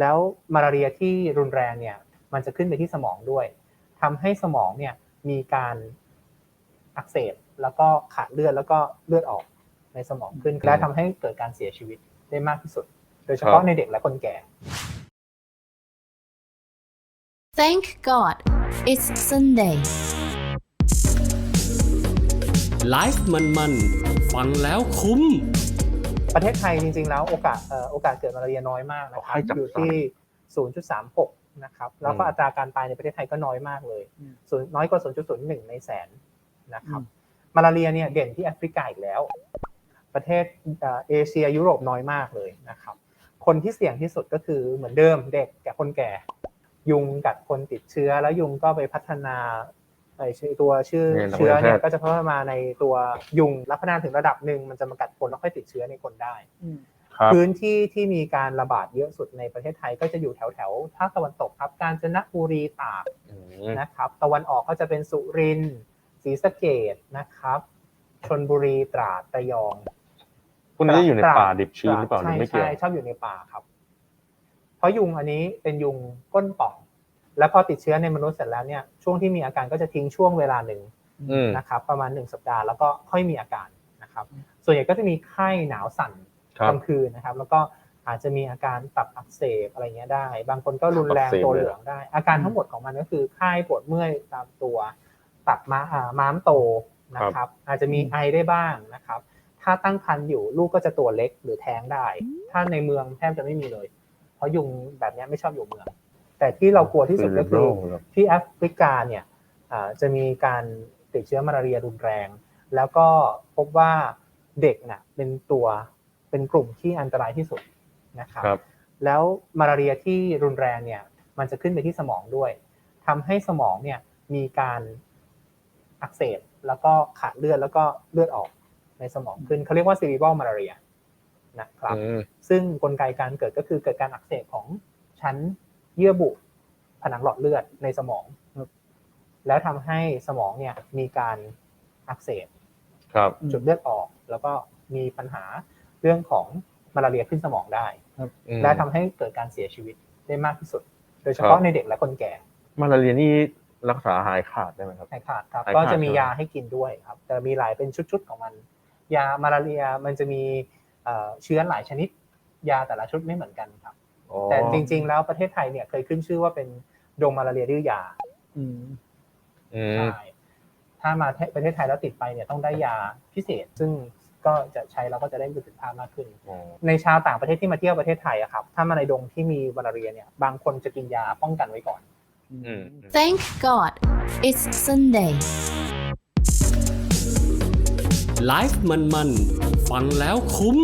แล้วมาลาเรียที่รุนแรงเนี่ยมันจะขึ้นไปที่สมองด้วยทำให้สมองเนี่ยมีการอักเสบแล้วก็ขาดเลือดแล้วก็เลือดออกในสมองขึ้นและทำให้เกิดการเสียชีวิตได้มากที่สุด โดยเฉพาะในเด็กและคนแก่ Thank God it's Sunday ไลฟ์มันๆ ฟังแล้วคุ้ม ประเทศไทยจริงๆแล้วโอกาสเอ่อโอกาสเกิดมาลาเรียน้อยมากนะครัให้บจับอยู่ที่ 0.36 นะครับแล้วก็อืมอัตราการตายในประเทศไทยก็น้อยมากเลยศูนย์น้อยกว่า 0.01 ในแสนนะครับมาลาเรียเนี่ยเด่นที่แอฟริกาอีกแล้ว ประเทศเอ่อเอเชียยุโรปน้อยมากเลยนะครับ คนที่เสี่ยงที่สุดก็คือเหมือนเดิมเด็กกับคนแก่ ยุงกัดคนติดเชื้อ แล้วยุงก็ไปพัฒนา ไอ้ชื่อตัวชื่อเนี่ยนักเชื้อเนี่ยแพทย์ก็จะพัฒนาในตัวยุงรับพัฒนาถึงระดับหนึ่งมันจะมากัดคนแล้วค่อยติดเชื้อในคนได้ครับพื้นที่ที่มีการระบาดเยอะสุดในประเทศไทยก็จะอยู่แถวแถวๆภาคตะวันตกครับ กาญจนบุรีตากอืมนะครับ ตะวันออกก็จะเป็นสุรินทร์ศรีสะเกดนะครับชนบุรีตราดระยองพวกนี้จะอยู่ในตราดป่าดิบชื้นหรือเปล่าหรือใช่ไม่เกี่ยวใช่ชอบอยู่ในป่าครับ เพราะยุงอันนี้เป็นยุงก้นป่อง แล้วพอติดเชื้อในมนุษย์เสร็จแล้วเนี่ยช่วงที่มีอาการก็จะทิ้งช่วงเวลาหนึ่งอืมนะครับประมาณหนึ่งสัปดาห์แล้วก็ค่อยมีอาการนะครับ ส่วนใหญ่ก็จะมีไข้หนาวสั่นครักบลางคืนนะครับ แล้วก็อาจจะมีอาการตับอักเสบอะไรเงี้ยได้ บางคนก็รุนแรงอักเสบตัวเลยเหลืองได้ อาการทั้งหมดของมันก็คือไข้ปวดเมื่อยตามตัว ตับม้าอ่าม้ามโตนะครับ อาจจะมีไอได้บ้างนะครับ ถ้าตั้งครรภ์อยู่ลูกก็จะตัวเล็กหรือแท้งได้ ถ้าในเมืองแทบจะไม่มีเลย เพราะยุงแบบเนี้ยไม่ชอบอยู่เมือง แต่ที่เรากลัวที่สุดก็คือเป็นโรคเหรอที่แอฟริกาเนี่ยอ่าจะมีการติดเชื้อมาลาเรียรุนแรง แล้วก็พบว่าเด็กน่ะเป็นตัวเป็นกลุ่มที่อันตรายที่สุดนะครับครับแล้วมาลาเรียที่รุนแรงเนี่ยมันจะขึ้นไปที่สมองด้วยทำให้สมองเนี่ยมีการอักเสบแล้วก็ขาดเลือดแล้วก็เลือดออกในสมองขึ้นเขาเรียกว่า cerebral malaria นะครับอืมซึ่งกลไกการเกิดก็คือเกิดการอักเสบของชั้น เยื่อบุผนังหลอดเลือดในสมอง แล้วทำให้สมองเนี่ยมีการอักเสบครับจุดเลือดออกแล้วก็มีปัญหาเรื่องของมาลาเรียขึ้นสมองได้อืมและทำให้เกิดการเสียชีวิตได้มากที่สุด โดยเฉพาะครับในเด็กและคนแก่ มาลาเรียนี่รักษาหายขาดได้ไหมครับหายขาดครับหายขาดก็จะมีใช่ไหมยาให้กินด้วยครับ แต่มีหลายเป็นชุดๆของมัน ยามาลาเรียมันจะมีเอ่อเชื้อหลายชนิด ยาแต่ละชุดไม่เหมือนกันครับอ๋อ แต่จริง ๆ แล้วประเทศไทยเนี่ยเคยขึ้นชื่อว่าเป็นดงมาลาเรียดื้อยาอืมใช่ถ้ามาประเทศไทยแล้วติดไปเนี่ยต้องได้ยาพิเศษ ซึ่งก็จะใช้แล้วก็จะได้ประสิทธิภาพมากขึ้นอ๋อในชาวต่างประเทศที่มาเที่ยวประเทศไทยอะครับ ถ้ามาในดงที่มีมาลาเรียเนี่ย บางคนจะกินยาป้องกันไว้ก่อนอืม Thank God it's Sunday ไลฟ์มันๆ ฟังแล้วคุ้ม